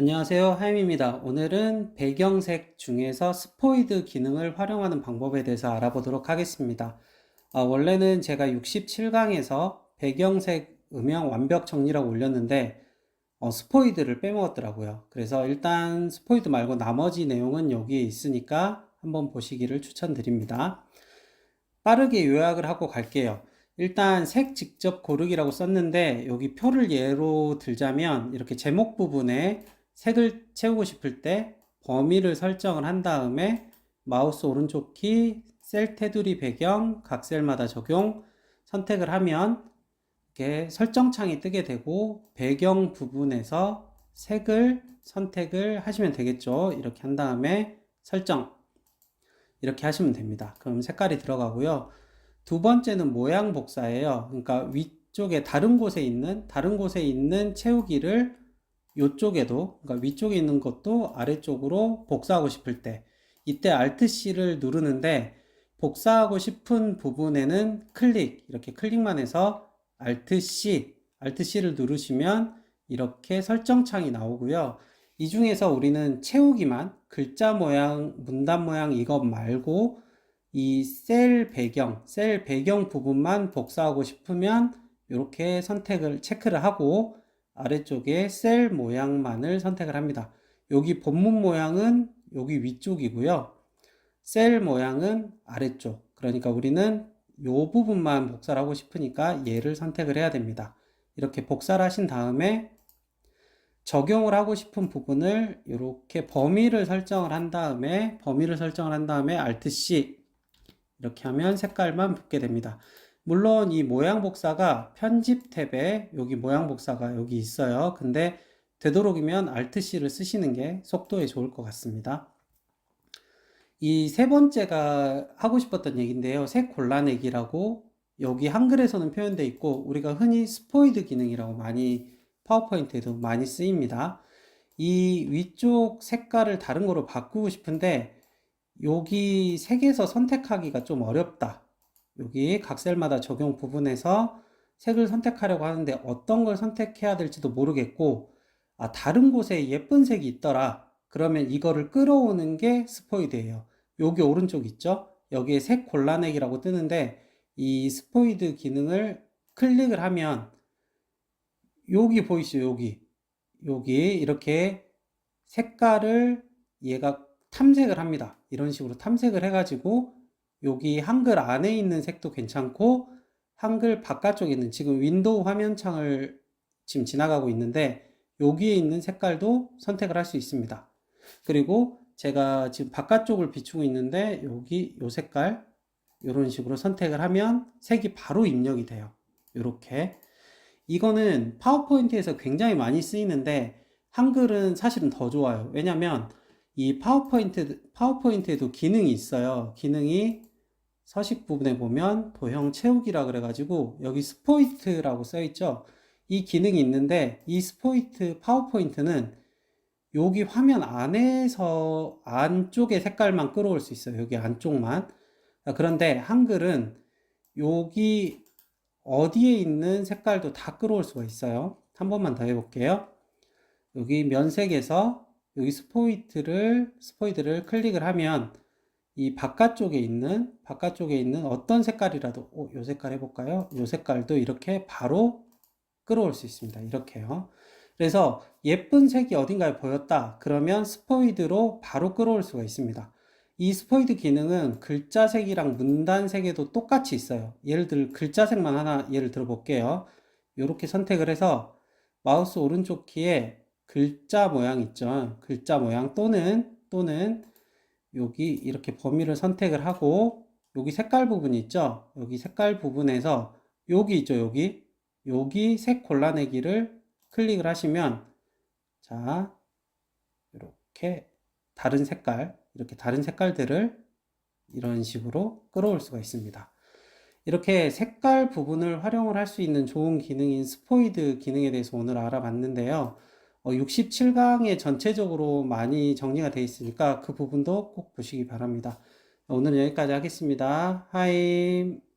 안녕하세요. 하임입니다. 오늘은 배경색 중에서 스포이드 기능을 활용하는 방법에 대해서 알아보도록 하겠습니다. 아, 원래는 제가 67강에서 배경색 음영 완벽 정리라고 올렸는데 어, 스포이드를 빼먹었더라고요. 그래서 일단 스포이드 말고 나머지 내용은 여기에 있으니까 한번 보시기를 추천드립니다. 빠르게 요약을 하고 갈게요. 일단 색 직접 고르기라고 썼는데 여기 표를 예로 들자면 이렇게 제목 부분에 색을 채우고 싶을 때 범위를 설정을 한 다음에 마우스 오른쪽 키, 셀 테두리 배경, 각 셀마다 적용 선택을 하면 이렇게 설정창이 뜨게 되고 배경 부분에서 색을 선택을 하시면 되겠죠. 이렇게 한 다음에 설정 이렇게 하시면 됩니다. 그럼 색깔이 들어가고요. 두 번째는 모양 복사예요. 그러니까 위쪽에 다른 곳에 있는 다른 곳에 있는 채우기를 이쪽에도 그러니까 위쪽에 있는 것도 아래쪽으로 복사하고 싶을 때 이때 Alt C를 누르는데 복사하고 싶은 부분에는 클릭 이렇게 클릭만 해서 Alt C Alt C를 누르시면 이렇게 설정창이 나오고요. 이 중에서 우리는 채우기만 글자 모양, 문단 모양 이것 말고 이 셀 배경, 셀 배경 부분만 복사하고 싶으면 이렇게 선택을 체크를 하고 아래쪽에 셀 모양만을 선택을 합니다. 여기 본문 모양은 여기 위쪽이고요. 셀 모양은 아래쪽. 그러니까 우리는 이 부분만 복사를 하고 싶으니까 얘를 선택을 해야 됩니다. 이렇게 복사를 하신 다음에 적용을 하고 싶은 부분을 이렇게 범위를 설정을 한 다음에 범위를 설정을 한 다음에 Alt C 이렇게 하면 색깔만 붙게 됩니다. 물론 이 모양 복사가 편집 탭에 여기 모양 복사가 여기 있어요. 근데 되도록이면 Alt C를 쓰시는 게 속도에 좋을 것 같습니다. 이 세 번째가 하고 싶었던 얘기인데요. 색 골라내기라고 여기 한글에서는 표현되어 있고 우리가 흔히 스포이드 기능이라고 많이 파워포인트에도 많이 쓰입니다. 이 위쪽 색깔을 다른 거로 바꾸고 싶은데 여기 색에서 선택하기가 좀 어렵다. 여기 각 셀마다 적용 부분에서 색을 선택하려고 하는데 어떤 걸 선택해야 될지도 모르겠고 아, 다른 곳에 예쁜 색이 있더라. 그러면 이거를 끌어오는 게 스포이드예요. 여기 오른쪽 있죠? 여기에 색 골라내기라고 뜨는데 이 스포이드 기능을 클릭을 하면 여기 보이시죠? 여기. 여기 이렇게 색깔을 얘가 탐색을 합니다. 이런 식으로 탐색을 해가지고 여기 한글 안에 있는 색도 괜찮고 한글 바깥쪽에 있는 지금 윈도우 화면창을 지금 지나가고 있는데 여기에 있는 색깔도 선택을 할 수 있습니다. 그리고 제가 지금 바깥쪽을 비추고 있는데 여기 요 색깔 이런 식으로 선택을 하면 색이 바로 입력이 돼요. 이렇게 이거는 파워포인트에서 굉장히 많이 쓰이는데 한글은 사실은 더 좋아요. 왜냐면 이 파워포인트 파워포인트에도 기능이 있어요. 기능이 서식 부분에 보면 도형 채우기라 그래가지고 여기 스포이트라고 써있죠. 이 기능이 있는데 이 스포이트 파워포인트는 여기 화면 안에서 안쪽의 색깔만 끌어올 수 있어요. 여기 안쪽만. 그런데 한글은 여기 어디에 있는 색깔도 다 끌어올 수가 있어요. 한 번만 더 해볼게요. 여기 면색에서 여기 스포이트를 스포이드를 클릭을 하면 이 바깥쪽에 있는 바깥쪽에 있는 어떤 색깔이라도 어, 요 색깔 해볼까요? 요 색깔도 이렇게 바로 끌어올 수 있습니다. 이렇게요. 그래서 예쁜 색이 어딘가에 보였다. 그러면 스포이드로 바로 끌어올 수가 있습니다. 이 스포이드 기능은 글자색이랑 문단색에도 똑같이 있어요. 예를 들 글자색만 하나 예를 들어 볼게요. 이렇게 선택을 해서 마우스 오른쪽 키에 글자 모양 있죠. 글자 모양 또는 또는 여기 이렇게 범위를 선택을 하고 여기 색깔 부분 있죠? 여기 색깔 부분에서 여기 있죠? 여기 여기 색 골라내기를 클릭을 하시면 자 이렇게 다른 색깔 이렇게 다른 색깔들을 이런 식으로 끌어올 수가 있습니다. 이렇게 색깔 부분을 활용을 할 수 있는 좋은 기능인 스포이드 기능에 대해서 오늘 알아봤는데요. 67강에 어, 전체적으로 많이 정리가 되어 있으니까 그 부분도 꼭 보시기 바랍니다. 오늘은 여기까지 하겠습니다. 하임.